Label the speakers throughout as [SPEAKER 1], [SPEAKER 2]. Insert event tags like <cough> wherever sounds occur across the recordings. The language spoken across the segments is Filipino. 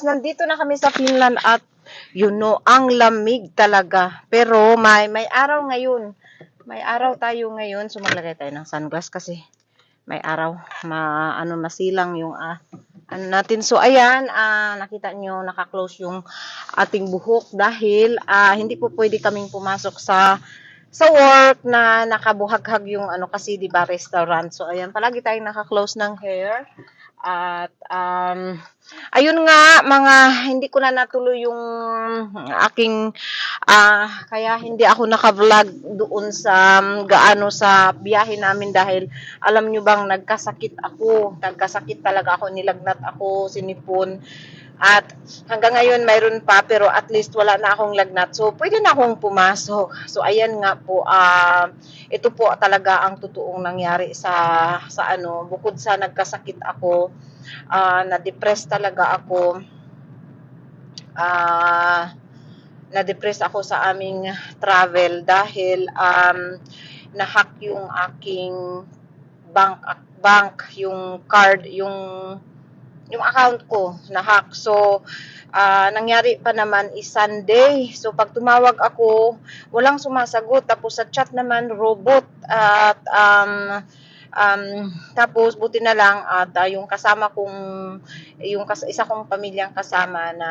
[SPEAKER 1] loves, nandito na kami sa Finland at you know, ang lamig talaga. Pero may may araw ngayon. May araw tayo ngayon. So maglagay tayo ng sunglass kasi may araw. Ma ano masilang yung ah, ano natin. So ayan, ah, nakita nyo naka-close yung ating buhok dahil ah, hindi po pwede kaming pumasok sa sa work na nakabuhaghag yung ano kasi 'di ba restaurant. So ayan, palagi tayong naka-close ng hair. At um, ayun nga mga hindi ko na natuloy yung aking ah kaya hindi ako naka-vlog doon sa um, gaano sa biyahe namin dahil alam nyo bang nagkasakit ako, nagkasakit talaga ako, nilagnat ako, sinipon. At hanggang ngayon mayroon pa pero at least wala na akong lagnat. So pwede na akong pumasok. So ayan nga po ah ito po talaga ang totoong nangyari sa sa ano bukod sa nagkasakit ako ah na-depress talaga ako. Ah na-depress ako sa aming travel dahil um, na-hack yung aking bank bank yung card yung yung account ko na-hack. So, ah, nangyari pa naman is Sunday. So, pag tumawag ako, walang sumasagot. Tapos sa chat naman, robot. At, um, um, tapos, buti na lang, at ah, yung kasama kong, yung kas- isa kong pamilyang kasama na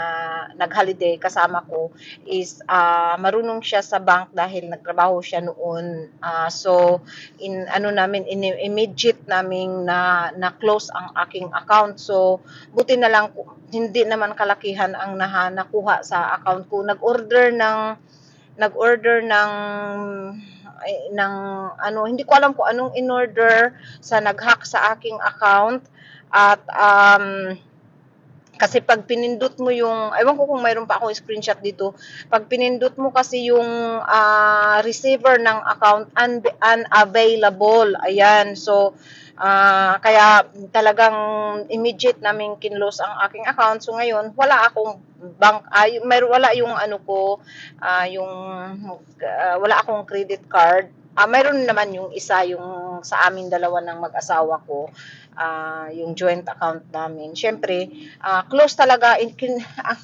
[SPEAKER 1] nag-holiday, kasama ko, is ah, marunong siya sa bank dahil nagtrabaho siya noon. Ah, so, in ano namin, in, immediate naming na, na close ang aking account. So, buti na lang hindi naman kalakihan ang naha, nakuha sa account ko. Nag-order ng nag-order ng ay, ng ano, hindi ko alam kung anong in-order sa nag-hack sa aking account at um, kasi pag pinindot mo yung, ewan ko kung mayroon pa akong screenshot dito, pag pinindot mo kasi yung ah, receiver ng account un- unavailable, ayan, so, ah, kaya talagang immediate naming kinlose ang aking account, so ngayon, wala akong bank, ay, may, wala yung ano ko, ah, yung, ah, wala akong credit card, Ah, mayroon naman yung isa yung sa amin dalawa ng mag-asawa ko, ah, yung joint account namin. Syempre, ah, close talaga in, <laughs> ang,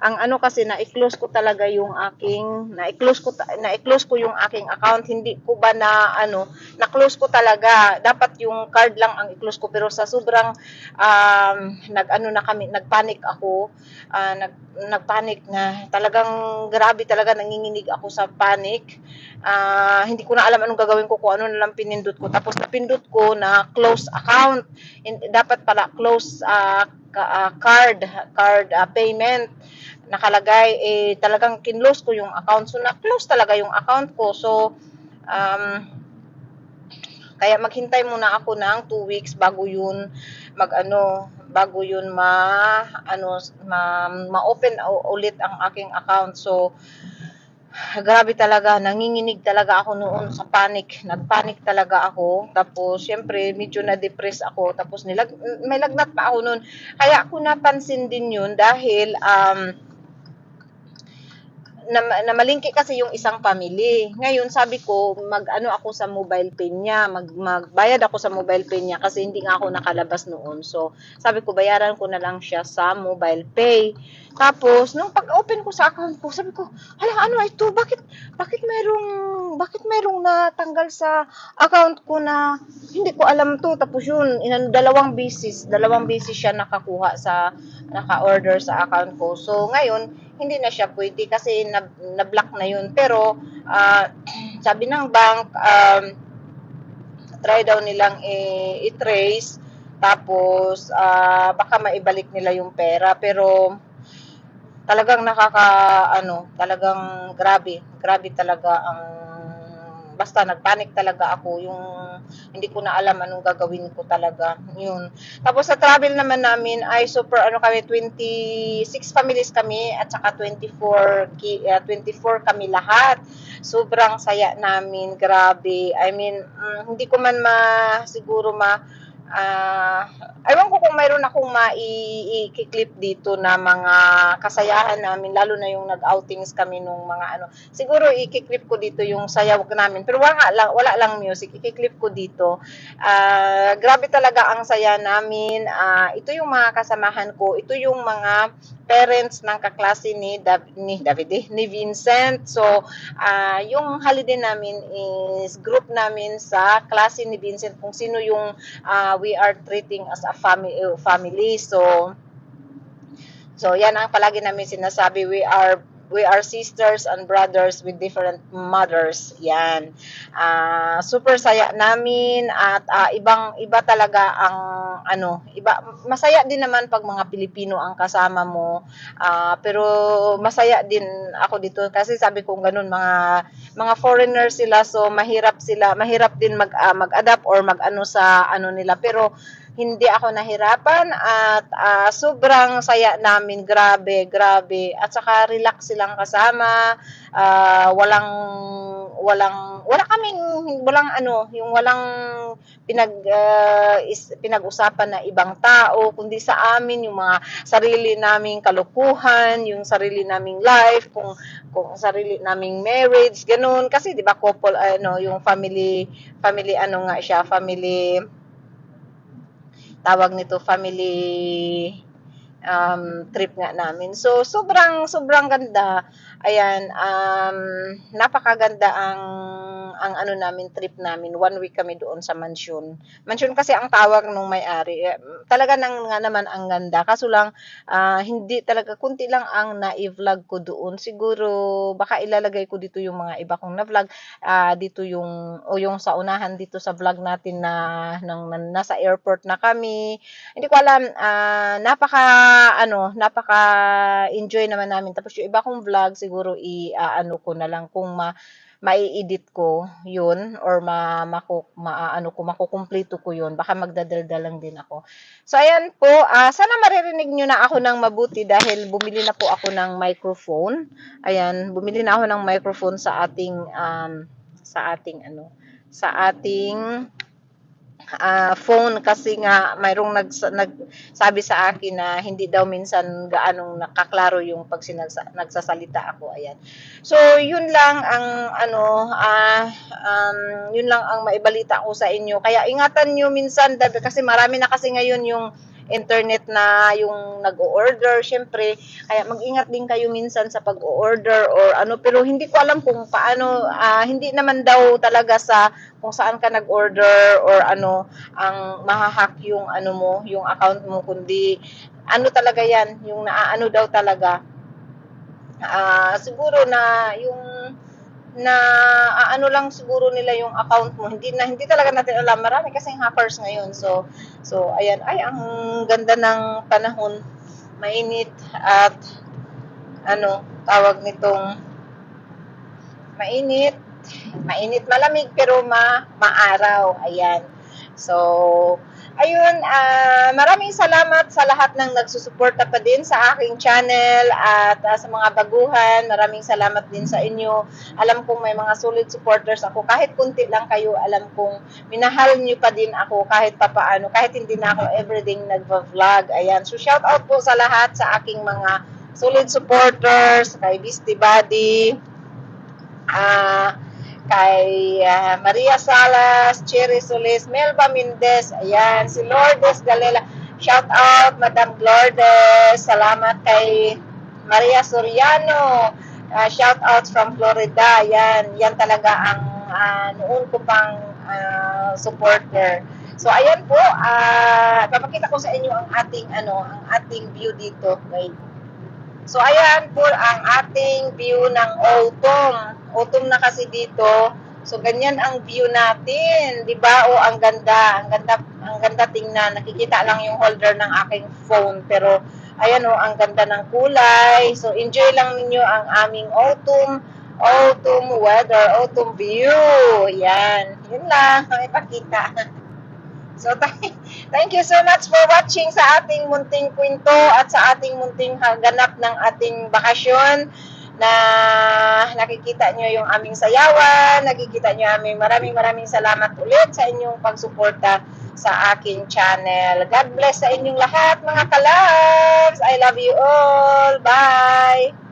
[SPEAKER 1] ang ano kasi na i-close ko talaga yung aking na i-close ko na i-close ko yung aking account. Hindi ko ba na ano na close ko talaga. Dapat yung card lang ang i-close ko. Pero sa sobrang um, nag ano na kami nagpanic ako ah, nag nagpanic na talagang grabe talaga nanginginig ako sa panic ah, hindi ko na alam anong gagawin ko kung ano na lang pinindot ko. Tapos napindot ko na close account. Hin- dapat pala close ah, card card ah, payment. Nakalagay eh talagang kinlose ko yung account. So na-close talaga yung account ko. So um, kaya maghintay muna ako ng 2 weeks bago yun mag ano bago yun ma ano ma, ma-open ulit ang aking account. So grabe talaga, nanginginig talaga ako noon sa panic. Nagpanic talaga ako. Tapos, syempre, medyo na-depress ako. Tapos, nilag may lagnat pa ako noon. Kaya ako napansin din yun dahil um, na, namalingki kasi yung isang family. Ngayon, sabi ko, mag-ano ako sa mobile pay niya, mag, magbayad ako sa mobile pay niya kasi hindi nga ako nakalabas noon. So, sabi ko, bayaran ko na lang siya sa mobile pay. Tapos, nung pag-open ko sa account ko, sabi ko, hala, ano ito? Bakit, bakit mayroong, bakit mayroong natanggal sa account ko na hindi ko alam to. Tapos yun, inan, dalawang bisis, dalawang bisis siya nakakuha sa, naka-order sa account ko. So, ngayon, hindi na siya pwede kasi na, na-block na yun. Pero, ah, <clears throat> sabi ng bank, um, try daw nilang i- i-trace, tapos, ah, baka maibalik nila yung pera. Pero, talagang nakaka, ano, talagang grabe. Grabe talaga ang, basta nagpanic talaga ako. Yung, hindi ko na alam anong gagawin ko talaga. Yun. Tapos sa travel naman namin ay super ano kami 26 families kami at saka 24 ki, ah, 24 kami lahat. Sobrang saya namin, grabe. I mean, mm, hindi ko man ma siguro ma Ah, ewan ko kung mayroon akong mai-clip dito na mga kasayahan namin, lalo na yung nag-outings kami nung mga ano. Siguro i-clip ko dito yung sayaw namin, pero wala lang, wala lang music, i-clip ko dito. Ah, grabe talaga ang saya namin. Ah, ito yung mga kasamahan ko, ito yung mga parents ng kaklase ni, Dav- ni David, eh, ni Vincent. So, ah, yung holiday namin is group namin sa klase ni Vincent kung sino yung ah, we are treating as a family family. So so yan ang palagi namin sinasabi. We are we are sisters and brothers with different mothers. Yan. Ah, super saya namin at ah, ibang iba talaga ang ano iba masaya din naman pag mga Pilipino ang kasama mo. Ah, pero masaya din ako dito kasi sabi ko ganun mga mga foreigners sila so mahirap sila mahirap din mag ah, mag-adapt or mag-ano sa ano nila. Pero hindi ako nahirapan at ah, sobrang saya namin. Grabe grabe. At saka relax silang kasama. Ah, walang walang wala kaming walang ano yung walang pinag ah, is, pinag-usapan na ibang tao kundi sa amin yung mga sarili naming kalukuhan yung sarili naming life kung kung sarili naming marriage ganun. Kasi 'di ba couple ano yung family family ano nga siya family tawag nito family um, trip nga namin. So, sobrang, sobrang ganda. Ayan, um, napakaganda ang, ang ano namin, trip namin. One week kami doon sa mansion. Mansion kasi ang tawag nung may-ari. Eh, Talaga nang nga naman ang ganda. Kaso lang, ah, hindi talaga, kunti lang ang na-vlog ko doon. Siguro, baka ilalagay ko dito yung mga iba kong na-vlog. Ah, dito yung, o yung sa unahan dito sa vlog natin na, nang, na nasa airport na kami. Hindi ko alam, ah, napaka, ano, napaka enjoy naman namin. Tapos yung iba kong vlog, siguro i-ano ko na lang kung ma, mai-edit ko yun or ma, maku, maano ko, makukumpleto ko yun. Baka magdadaldal lang din ako. So, ayan po. ah sana maririnig nyo na ako ng mabuti dahil bumili na po ako ng microphone. Ayan, bumili na ako ng microphone sa ating, um, sa ating, ano, sa ating ah, phone kasi nga mayroong nag, nagsabi sa akin na hindi daw minsan gaanong nakaklaro yung pag sinagsa, nagsasalita ako ayan. So yun lang ang ano ah um, yun lang ang maibalita ko sa inyo. Kaya ingatan nyo minsan dahil kasi marami na kasi ngayon yung internet na yung nag-o-order, syempre, kaya mag-ingat din kayo minsan sa pag-o-order or ano, pero hindi ko alam kung paano, ah, hindi naman daw talaga sa kung saan ka nag-order or ano, ang mahahack yung ano mo, yung account mo, kundi ano talaga yan, yung naaano daw talaga. Ah, siguro na yung na ano lang siguro nila yung account mo. Hindi na hindi talaga natin alam. Marami kasing hackers ngayon. So so ayan, ay ang ganda ng panahon. Mainit at ano, tawag nitong mainit, mainit malamig pero ma maaraw. Ayan. So, ayun, ah, maraming salamat sa lahat ng nagsusuporta pa din sa aking channel at ah, sa mga baguhan. Maraming salamat din sa inyo. Alam kong may mga solid supporters ako. Kahit kunti lang kayo, alam kong minahal niyo pa din ako kahit papaano. Kahit hindi na ako everyday nagva-vlog. Ayan. So, shout out po sa lahat sa aking mga solid supporters, kay Beastie Buddy, ah, kay ah, Maria Salas, Cherry Solis, Melba Mendez, ayan, si Lourdes Galela. Shout out, Madam Lourdes. Salamat kay Maria Soriano. Ah, shout out from Florida. Yan, yan talaga ang ah, noon ko pang ah, supporter. So ayan po, ah papakita ko sa inyo ang ating ano, ang ating view dito. Wait. So ayan po ang ating view ng autumn. Autumn na kasi dito. So ganyan ang view natin, 'di ba? O ang ganda, ang ganda, ang ganda tingnan. Nakikita lang yung holder ng aking phone pero ayan o, ang ganda ng kulay. So enjoy lang ninyo ang aming autumn autumn weather, autumn view. Yan. Yun lang ang <laughs> ipakita. So, <laughs> th- thank you so much for watching sa ating munting kwento at sa ating munting ganap ng ating bakasyon na nakikita nyo yung aming sayawan, nakikita nyo aming maraming maraming salamat ulit sa inyong pagsuporta sa akin channel. God bless sa inyong lahat mga kalabs. I love you all. Bye!